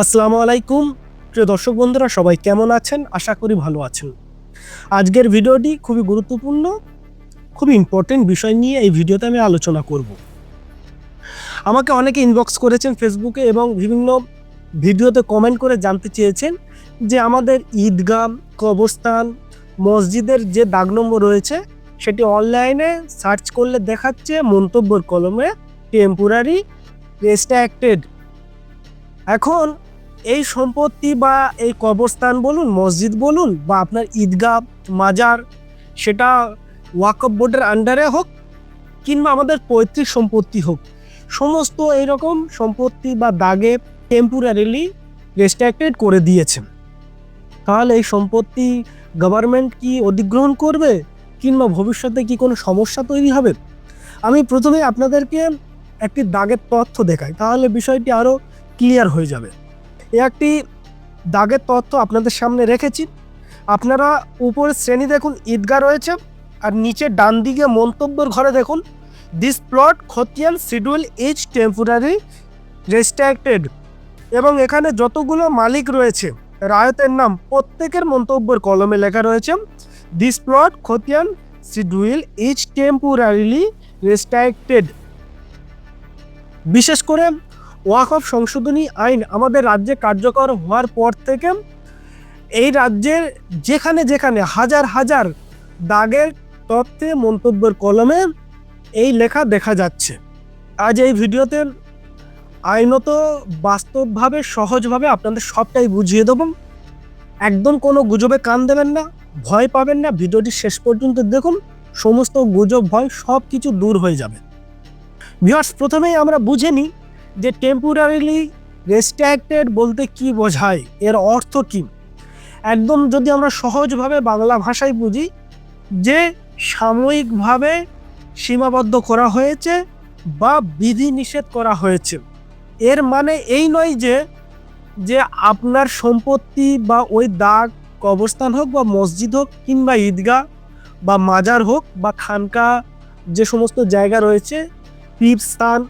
আসসালামু আলাইকুম। প্রিয় দর্শক বন্ধুরা, সবাই কেমন আছেন? আশা করি ভালো আছেন। আজকের ভিডিওটি খুবই গুরুত্বপূর্ণ, খুবই ইম্পর্টেন্ট বিষয় নিয়ে এই ভিডিওতে আমি আলোচনা করব। আমাকে অনেকে ইনবক্স করেছেন ফেসবুকে এবং বিভিন্ন ভিডিওতে কমেন্ট করে জানতে চেয়েছেন যে আমাদের ঈদগাহ, কবরস্থান, মসজিদের যে দাগ নম্বর রয়েছে, সেটি অনলাইনে সার্চ করলে দেখাচ্ছে মন্তব্যর কলমে টেম্পোরারি রেস্ট্রাক্টেড এখন এই সম্পত্তি বা এই কবরস্থান বলুন, মসজিদ বলুন বা আপনার ঈদগাহ, মাজার, সেটা ওয়াকফ বোর্ডের আন্ডারে হোক কিংবা আমাদের পৈতৃক সম্পত্তি হোক, সমস্ত এইরকম সম্পত্তি বা দাগে টেম্পোরারিলি রেস্ট্রাক্টেড করে দিয়েছেন তাহলে এই সম্পত্তি গভর্নমেন্ট কি অধিগ্রহণ করবে কিংবা ভবিষ্যতে কি কোনো সমস্যা তৈরি হবে? আমি প্রথমে আপনাদেরকে একটি দাগের তথ্য দেখাই, তাহলে বিষয়টি আরও ক্লিয়ার হয়ে যাবে। একটি দাগের তথ্য আপনাদের সামনে রেখেছি। আপনারা উপরের শ্রেণি দেখুন, ঈদগাহ রয়েছে আর নিচে ডান দিকে মন্তব্যের ঘরে দেখুন দিস প্লট খতিয়ান শিডিউল ইজ টেম্পোরারি রেস্ট্রাক্টেড এবং এখানে যতগুলো মালিক রয়েছে, রায়তের নাম প্রত্যেকের মন্তব্যের কলমে লেখা রয়েছে দিস প্লট খতিয়ান শিডিউল ইজ টেম্পোরারিলি রেস্ট্রাক্টেড বিশেষ করে ওয়াকফ সংশোধনী আইন আমাদের রাজ্যে কার্যকর হওয়ার পর থেকে এই রাজ্যের যেখানে যেখানে হাজার হাজার দাগের তত্ত্বে মন্তব্যের কলমে এই লেখা দেখা যাচ্ছে। আজ এই ভিডিওতে আইনত বাস্তবভাবে, সহজভাবে আপনাদের সবটাই বুঝিয়ে দেব। একদম কোনো গুজবে কান দেবেন না, ভয় পাবেন না। ভিডিওটি শেষ পর্যন্ত দেখুন, সমস্ত গুজব, ভয় সব কিছু দূর হয়ে যাবে। ভিউয়ার্স, প্রথমেই আমরা বুঝে নিই যে টেম্পোরারিলি রেস্ট্রাক্টেড বলতে কি বোঝায়, এর অর্থ কী? একদম যদি আমরা সহজভাবে বাংলা ভাষায় বুঝি, যে সাময়িকভাবে সীমাবদ্ধ করা হয়েছে বা বিধি নিষেধ করা হয়েছে। এর মানে এই নয় যে যে আপনার সম্পত্তি বা ওই দাগ, কবরস্থান হোক বা মসজিদ হোক কিংবা ঈদগাহ বা মাজার হোক বা খানকা যে সমস্ত জায়গা রয়েছে, পীরস্থান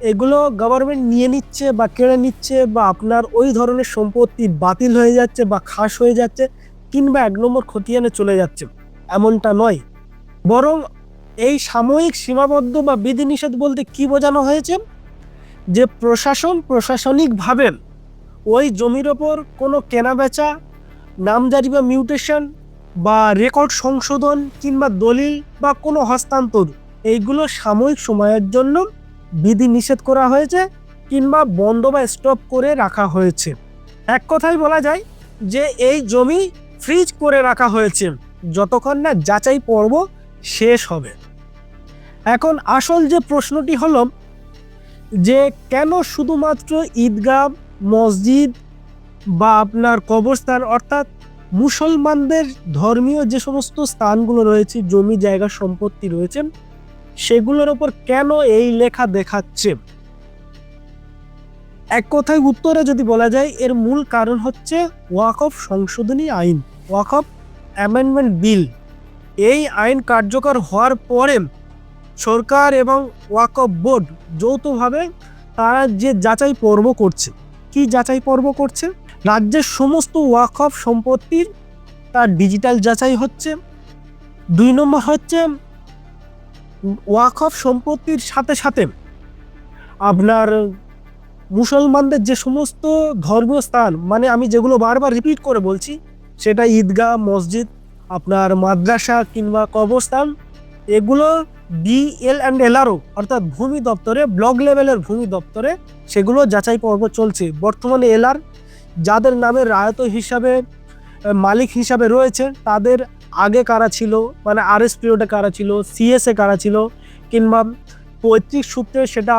এগুলো গভর্নমেন্ট নিয়ে নিচ্ছে বা কেড়ে নিচ্ছে বা আপনার ওই ধরনের সম্পত্তি বাতিল হয়ে যাচ্ছে বা খাস হয়ে যাচ্ছে কিংবা এক নম্বর খতিয়ানে চলে যাচ্ছে, এমনটা নয়। বরং এই সাময়িক সীমাবদ্ধ বা বিধিনিষেধ বলতে কি বোঝানো হয়েছে? যে প্রশাসন প্রশাসনিকভাবে ওই জমির ওপর কোনো কেনাবেচা, নামজারি বা মিউটেশন বা রেকর্ড সংশোধন কিংবা দলিল বা কোনো হস্তান্তর, এইগুলো সাময়িক সময়ের জন্য বিধি নিষেধ করা হয়েছে কিংবা বন্ধ বা স্টপ করে রাখা হয়েছে। এক কথায় বলা যায় যে এই জমি ফ্রিজ করে রাখা হয়েছে। যতক্ষণ না যাচাই পর্ব শেষ হবে। এখন আসল যে প্রশ্নটি হল যে কেন শুধুমাত্র ঈদগাহ, মসজিদ বা আপনার কবরস্থান অর্থাৎ মুসলমানদের ধর্মীয় যে সমস্ত স্থানগুলো রয়েছে, জমি, জায়গা, সম্পত্তি রয়েছে সেগুলোর ওপর কেন এই লেখা দেখাচ্ছে? এক কথায় উত্তরে যদি বলা যায়, এর মূল কারণ হচ্ছে ওয়াকফ সংশোধনী আইন ওয়াকফ অ্যামেন্ডমেন্ট বিল। এই আইন কার্যকর হওয়ার পরে সরকার এবং ওয়াকফ বোর্ড যৌথভাবে তারা যে যাচাই পর্ব করছে, কি যাচাই পর্ব করছে? রাজ্যের সমস্ত ওয়াকফ সম্পত্তির তার ডিজিটাল যাচাই হচ্ছে। দুই নম্বর হচ্ছে ওয়াকফ সম্পত্তির সাথে সাথে আপনার মুসলমানদের যে সমস্ত ধর্মীয় স্থান মানে আমি যেগুলো বারবার রিপিট করে বলছি, সেটা ঈদগাহ, মসজিদ, আপনার মাদ্রাসা কিংবা কবরস্থান, এগুলো ডিএল অ্যান্ড এলআরও অর্থাৎ ভূমি দপ্তরে ব্লক লেভেলের ভূমি দপ্তরে সেগুলো যাচাই পর্ব চলছে। বর্তমানে এলআর যাদের নামে রায়ত হিসাবে, মালিক হিসাবে রয়েছে, তাদের আগে কারা ছিল? মানে আর এস পিরিয়ডে কারা ছিল? সিএসএ কারা ছিল? কিংবা পৈতৃক সূত্রে সেটা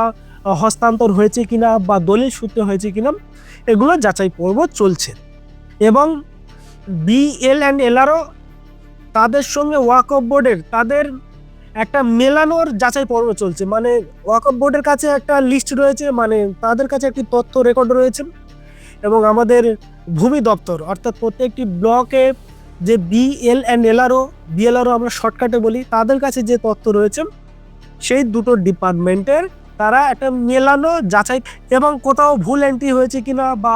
হস্তান্তর হয়েছে কিনা বা দলিল সূত্রে হয়েছে কিনা, এগুলো যাচাই পর্ব চলছে। এবং বিএল অ্যান্ড এলআরও তাদের সঙ্গে ওয়াকফ বোর্ডের, তাদের একটা মেলানোর যাচাই পর্ব চলছে। মানে ওয়াকফ বোর্ডের কাছে একটা লিস্ট রয়েছে মানে তাদের কাছে একটি তথ্য রেকর্ড রয়েছে এবং আমাদের ভূমি দপ্তর, অর্থাৎ প্রত্যেকটি ব্লকে যে বিএল অ্যান্ড এলআরও বিএলআরও আমরা শর্টকাটে বলি, তাদের কাছে যে তথ্য রয়েছে, সেই দুটো ডিপার্টমেন্টের তারা একটা মেলানো যাচাই এবং কোথাও ভুল এন্ট্রি হয়েছে কিনা বা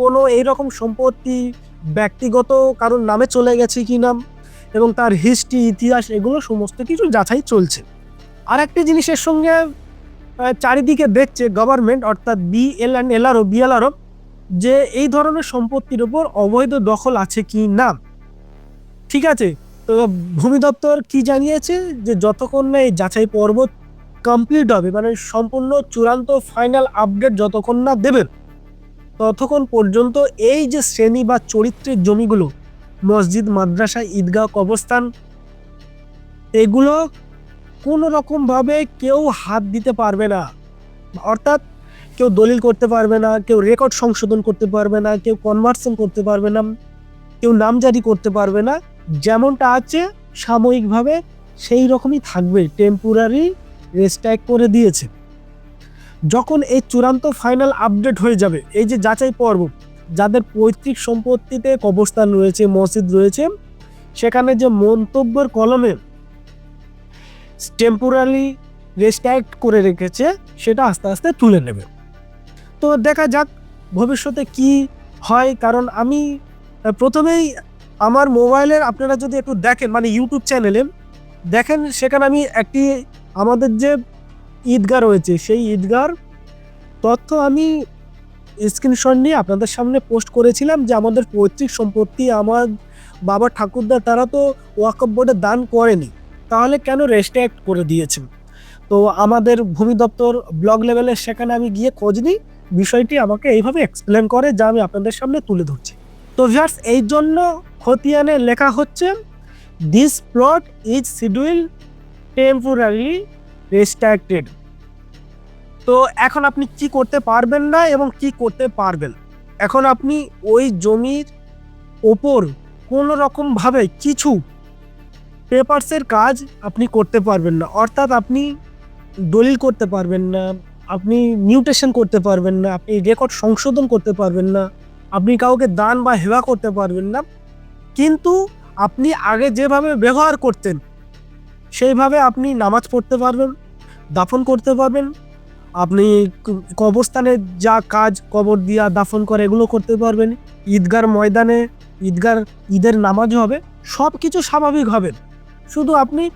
কোনো এইরকম সম্পত্তি ব্যক্তিগত কারোর নামে চলে গেছে কি কিনা এবং তার হিস্ট্রি ইতিহাস এগুলো সমস্ত কিছু যাচাই চলছে। আর একটি জিনিসের সঙ্গে চারিদিকে দেখছে গভর্নমেন্ট অর্থাৎ বিএল অ্যান্ড এলআরও বিএলআরও যে এই ধরনের সম্পত্তির উপর অবৈধ দখল আছে কি না ঠিক আছে, তো ভূমি দপ্তর কি জানিয়েছে? যে যতক্ষণ না এই যাচাই পর্ব কমপ্লিট হবে মানে সম্পূর্ণ চূড়ান্ত ফাইনাল আপডেট যতক্ষণ না দেবেন ততক্ষণ পর্যন্ত এই যে শ্রেণি বা চরিত্রের জমিগুলো, মসজিদ, মাদ্রাসা, ঈদগাহ, কবরস্থান, এগুলো কোনো রকমভাবে কেউ হাত দিতে পারবে না। অর্থাৎ কেউ দলিল করতে পারবে না, কেউ রেকর্ড সংশোধন করতে পারবে না, কেউ কনভার্সন করতে পারবে না, কেউ নামজারি করতে পারবে না। যেমনটা আছে, সাময়িকভাবে সেই রকমই থাকবে টেম্পোরারি রেস্ট্রাইক করে দিয়েছে। যখন এই চূড়ান্ত ফাইনাল আপডেট হয়ে যাবে, এই যে যাচাই পর্ব, যাদের পৈতৃক সম্পত্তিতে কবরস্থান রয়েছে, মসজিদ রয়েছে, সেখানে যে মন্তব্যের কলমে টেম্পোরারি রেস্ট্রাইক্ট করে রেখেছে, সেটা আস্তে আস্তে তুলে নেবে। তো দেখা যাক ভবিষ্যতে কি হয়, কারণ আমি প্রথমেই আমার মোবাইলের আপনারা যদি একটু দেখেন মানে ইউটিউব চ্যানেলে দেখেন, সেখানে আমি একটি আমাদের যে ঈদগাহ রয়েছে, সেই ঈদগার তথ্য আমি স্ক্রিনশট নিয়ে আপনাদের সামনে পোস্ট করেছিলাম যে আমাদের পৈতৃক সম্পত্তি আমার বাবা ঠাকুরদা, তারা তো ওয়াকফ বোর্ডে দান করেনি। তাহলে কেন রেস্ট্রিক্ট করে দিয়েছেন? তো আমাদের ভূমি দপ্তর ব্লক লেভেলে সেখানে আমি গিয়ে খোঁজ নিই। বিষয়টি আমাকে এইভাবে এক্সপ্লেন করে যা আমি আপনাদের সামনে তুলে ধরছি। তো ভিউয়ার্স এই জন্য খতিয়ানে লেখা হচ্ছে this plot is schedule temporary restricted তো এখন আপনি কি করতে পারবেন না এবং কি করতে পারবেন? এখন আপনি ওই জমির ওপর কোনো রকমভাবে কিছু পেপারসের কাজ আপনি করতে পারবেন না। অর্থাৎ আপনি দলিল করতে পারবেন না, আপনি মিউটেশন করতে পারবেন না, আপনি রেকর্ড সংশোধন করতে পারবেন না। আপনি কাউকে দান বা হেবা করতে পারবেন না। কিন্তু আপনি আগে যেভাবে ব্যবহার করতেন, সেইভাবে আপনি নামাজ পড়তে পারবেন, দাফন করতে পারবেন। আপনি কবরস্থানে যা কাজ কবর দিয়া দাফন করে এগুলো করতে পারবেন। ঈদগার ময়দানে, ঈদগার, ঈদের নামাজও হবে সব কিছু স্বাভাবিক হবে। শুধু আপনি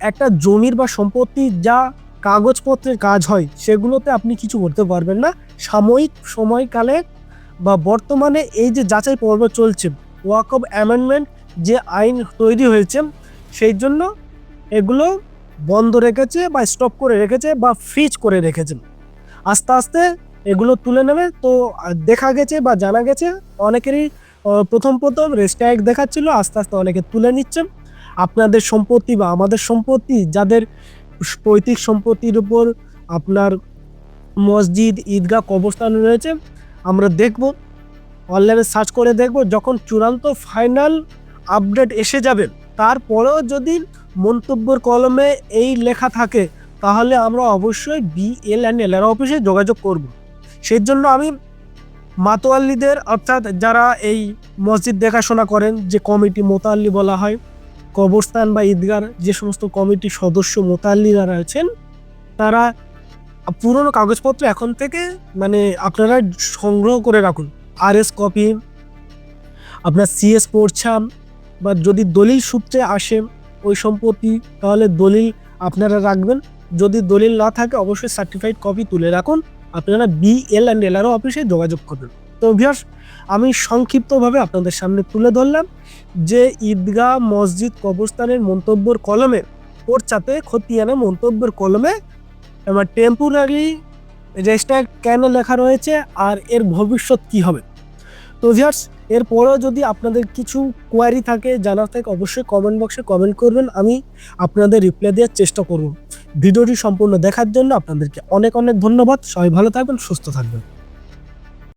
একটা জমির বা সম্পত্তির যা কাগজপত্রের কাজ হয়, সেগুলোতে আপনি কিছু করতে পারবেন না। সাময়িক সময়কালে বা বর্তমানে এই যে যাচাই পর্ব চলছে ওয়াক অফ অ্যামেন্ডমেন্ট যে আইন তৈরি হয়েছে, সেই জন্য এগুলো বন্ধ রেখেছে বা স্টপ করে রেখেছে বা ফ্রিজ করে রেখেছে। আস্তে আস্তে এগুলো তুলে নেবে। তো দেখা গেছে বা জানা গেছে, অনেকেরই প্রথম প্রথম রেস্ট্রাইক দেখাচ্ছিল, আস্তে আস্তে অনেকে তুলে নিচ্ছে। আপনাদের সম্পত্তি বা আমাদের সম্পত্তি, যাদের পৈতৃক সম্পত্তির উপর আপনার মসজিদ, ঈদগাহ কবরস্থান রয়েছে আমরা দেখব অনলাইনে সার্চ করে দেখব, যখন চূড়ান্ত ফাইনাল আপডেট এসে যাবে। তারপরেও যদি মন্তব্যের কলমে এই লেখা থাকে, তাহলে আমরা অবশ্যই বিএল অ্যান্ড এলআর অফিসে যোগাযোগ করব। সেই জন্য আমি মাতোয়াল্লিদের, অর্থাৎ যারা এই মসজিদ দেখাশোনা করেন, যে কমিটি মোতাল্লি বলা হয়, কবরস্থান বা ঈদগার যে সমস্ত কমিটির সদস্য মোতাল্লিরা রয়েছেন, তারা পুরনো কাগজপত্র এখন থেকে মানে আপনারা সংগ্রহ করে রাখুন। আর এস কপি আপনার সিএস পড়ছাম বা যদি দলিল সূত্রে আসে ওই সম্পত্তি, তাহলে দলিল আপনারা রাখবেন। যদি দলিল না থাকে, অবশ্যই সার্টিফাইড কপি তুলে রাখুন। আপনারা বিএল অ্যান্ড এলআরও অফিসে যোগাযোগ করবেন তো ভিয়ার্স আমি সংক্ষিপ্তভাবে আপনাদের সামনে তুলে ধরলাম যে ঈদগাহ মসজিদ কবরস্থানের মন্তব্যর কলমে পর্চাতে খতিয়ানা মন্তব্যের কলমে আমার টেম্পোরারি রেজিস্টার কেন লেখা রয়েছে আর এর ভবিষ্যৎ কি হবে? তো ভিয়ার্স এরপরেও যদি আপনাদের কিছু কোয়ারি থাকে, জানার থাকে, অবশ্যই কমেন্ট বক্সে কমেন্ট করবেন। আমি আপনাদের রিপ্লাই দেওয়ার চেষ্টা করব। ভিডিওটি সম্পূর্ণ দেখার জন্য আপনাদেরকে অনেক অনেক ধন্যবাদ। সবাই ভালো থাকবেন, সুস্থ থাকবেন।